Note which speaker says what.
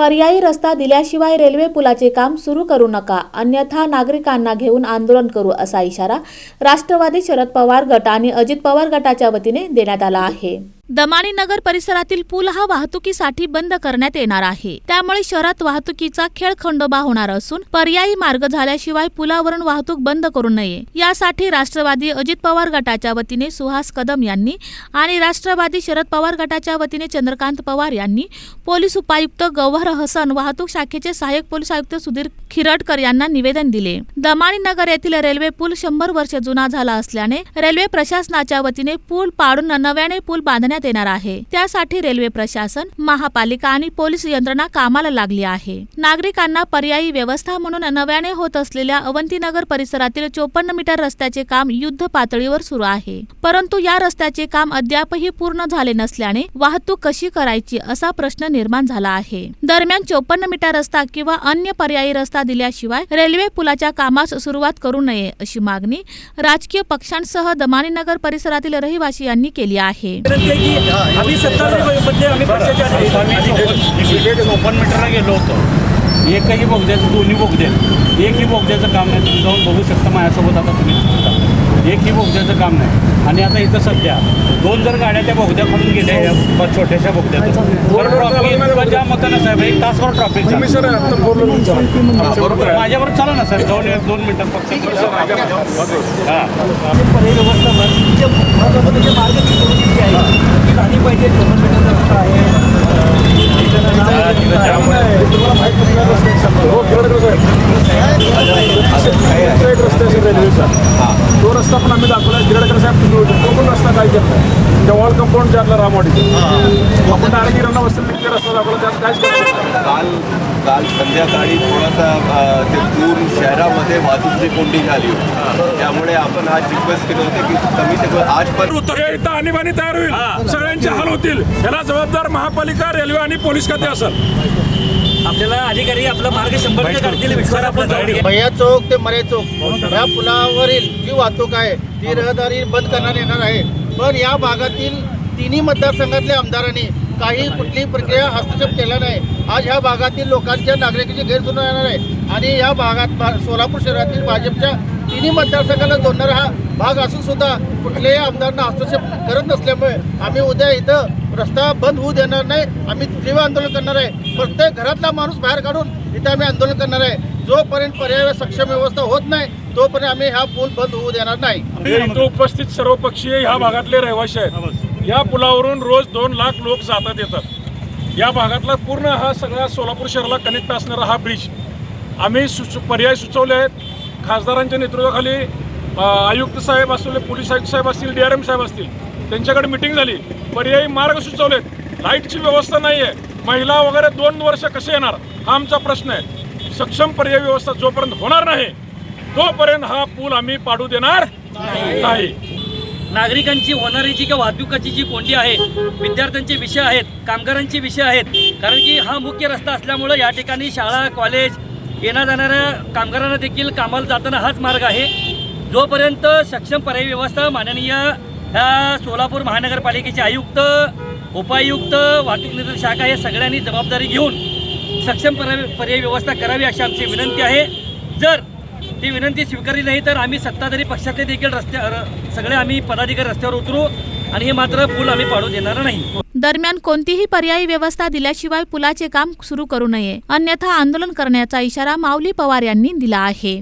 Speaker 1: पर्यायी रस्ता दिल्याशिवाय रेल्वे पुलाचे काम सुरू करू नका. अन्यथा नागरिकांना घेऊन आंदोलन करू असा इशारा राष्ट्रवादी शरद पवार गट आणि अजित पवार गटाच्या वतीने देण्यात आला आहे. दमाणी नगर परिसरातील पूल हा वाहतुकीसाठी बंद करण्यात येणार आहे. त्यामुळे शहरात वाहतुकीचा खेळ खंडोबा होणार असून पर्यायी मार्ग झाल्याशिवाय पुलावरून वाहतूक बंद करू नये. यासाठी राष्ट्रवादी अजित पवार गटाच्या वतीने सुहास कदम यांनी आणि राष्ट्रवादी शरद पवार गटाच्या वतीने चंद्रकांत पवार यांनी पोलीस उपायुक्त गौहर हसन वाहतूक शाखेचे सहाय्यक पोलीस आयुक्त सुधीर खिरडकर यांना निवेदन दिले. दमाणी नगर येथील रेल्वे पूल शंभर वर्ष जुना झाला असल्याने रेल्वे प्रशासनाच्या वतीने पूल पाडून नव्याने पूल बांधण्यात येणार आहे. त्यासाठी रेल्वे प्रशासन महापालिका आणि पोलीस यंत्रणा कामाला लागली आहे. नागरिकांना पर्यायी व्यवस्था म्हणून नव्याने होत असलेल्या अवंतीनगर परिसरातील चोपन्न मीटर रस्त्याचे काम युद्ध पातळीवर सुरू आहे. परंतु या रस्त्याचे काम अद्यापही पूर्ण झाले नसल्याने वाहतूक कशी करायची असा प्रश्न निर्माण झाला आहे. दरम्यान चोपन्न मीटर रस्ता किंवा अन्य पर्यायी रस्ता दिल्याशिवाय रेल्वे पुलाच्या कामास सुरुवात करू नये अशी मागणी राजकीय पक्षांसह दमानीनगर परिसरातील रहिवासी यांनी केली आहे.
Speaker 2: आहे की आम्ही सत्ताधारी मध्ये आम्ही
Speaker 3: ओपन मीटरला गेलो होतो. एकही बोगद्याचं दोन्ही बोगदे एकही बोगद्याचं काम नाही. तुम्ही जाऊन बघू शकता माझ्यासोबत आता तुम्ही. एकही बोगद्याचं काम नाही. आणि आता इथं सध्या दोन जर गाड्या त्या बोगद्याकडून गेल्या या छोट्याशा बोगद्यातून. तर ट्रॉफिक इतकं जाम होतं ना साहेब एक तासभर ट्रॉफिक माझ्यावर चला ना सर दोन दोन मिनटं फक्त हां
Speaker 2: पर्यायी व्यवस्था म्हणजे महत्वाचं म्हणजे मार्ग सिक्युरिटी जी आहे ती झाली पाहिजे चोपन्न मीटरचा रस्ता आहे.
Speaker 4: तुम्हाला माहीत नसणार रस्ते हो आहे रेल्वेचा. तो रस्ता पण आम्ही दाखवला गिरडकर साहेब तुम्ही होते तो पण रस्ता काय केला नाही त्या वॉल कंपाऊंड ज्यातला रामवाडी आपण डायरेक्ट गिरणा वस्ती रस्ता दाखवला त्यात काहीच.
Speaker 5: काल काल संध्याकाळी थोडासा शहरामध्ये वाहतुकीची कोंडी झाली होती. त्यामुळे आपण आज रिक्वेस्ट केलं होतं की कमी ते आज पण
Speaker 4: इथं आणीबाणी तयार होईल. सगळ्यांचे हाल होतील. याला जबाबदार महापालिका रेल्वे आणि पोलीस खाते असेल.
Speaker 2: आपल्याला अधिकारी आपला मार्ग शंभर टक्के काढतील विश्वास
Speaker 6: भैया चौक ते मरे चौक. या पुलावरील जी वाहतूक आहे ती रहदारी बंद करण्यात येणार आहे. पण या भागातील तिन्ही मतदारसंघातल्या आमदारांनी काही कुठली प्रक्रिया हस्तक्षेप केला नाही. आज ह्या भागातील लोकांच्या नागरिकांची गैरसोय येणार आहे. आणि या भागात सोलापूर शहरातील भाजपच्या तिन्ही मतदारसंघाला जोडणारा हा भाग असून सुद्धा कुठल्याही आमदारांना हस्तक्षेप करत नसल्यामुळे आम्ही उद्या इथं रस्ता बंद होऊ देणार नाही. आम्ही तीव्र आंदोलन करणार आहे. प्रत्येक घरातला माणूस बाहेर काढून इथं आम्ही आंदोलन करणार आहे. जोपर्यंत पर्याय सक्षम व्यवस्था होत नाही तोपर्यंत आम्ही हा पूल बंद होऊ देणार नाही.
Speaker 4: उपस्थित सर्व पक्षीय ह्या भागातले रहिवासी आहेत. या पुलावरून रोज दोन लाख लोक जातात येतात. या भागातला पूर्ण हा सगळा सोलापूर शहराला कनेक्ट असणारा हा ब्रिज आम्ही सुच पर्याय सुचवले आहेत. खासदारांच्या नेतृत्वाखाली आयुक्त साहेब असतील पोलीस आयुक्त साहेब असतील डी आर एम साहेब असतील त्यांच्याकडे मिटिंग झाली. पर्यायी मार्ग सुचवलेत लाईटची व्यवस्था नाही आहे महिला वगैरे दोन वर्ष कसे येणार हा आमचा प्रश्न आहे. सक्षम पर्यायी व्यवस्था जोपर्यंत होणार नाही तोपर्यंत हा पूल आम्ही पाडू देणार नाही.
Speaker 2: नागरिकांची होणारी जी काही वाहतुकाची जी कोंडी आहे विद्यार्थ्यांचे विषय आहेत कामगारांचे विषय आहेत कारण की हा मुख्य रस्ता असल्यामुळं या ठिकाणी शाळा कॉलेज येण्या जाणाऱ्या कामगारांना देखील कामाला जाताना हाच मार्ग आहे. जोपर्यंत सक्षम पर्यायी व्यवस्था माननीय ह्या सोलापूर महानगरपालिकेचे आयुक्त उपायुक्त वाहतूक निर्देशाखा शाखा या सगळ्यांनी जबाबदारी घेऊन सक्षम पर्याय पर्यायी व्यवस्था करावी अशी आमची विनंती आहे. जर ती विनंती स्वीकारली नाही तर आम्ही सत्ताधारी पक्षातले देखील रस्त्या सगळे आम्ही पदाधिकारी रस्त्यावर उतरू आणि हे मात्र पूल आम्ही पाडू देणार नाही.
Speaker 1: दरम्यान कोणतीही पर्यायी व्यवस्था दिल्याशिवाय पुलाचे काम सुरू करू नये. अन्यथा आंदोलन करण्याचा इशारा माऊली पवार यांनी दिला आहे.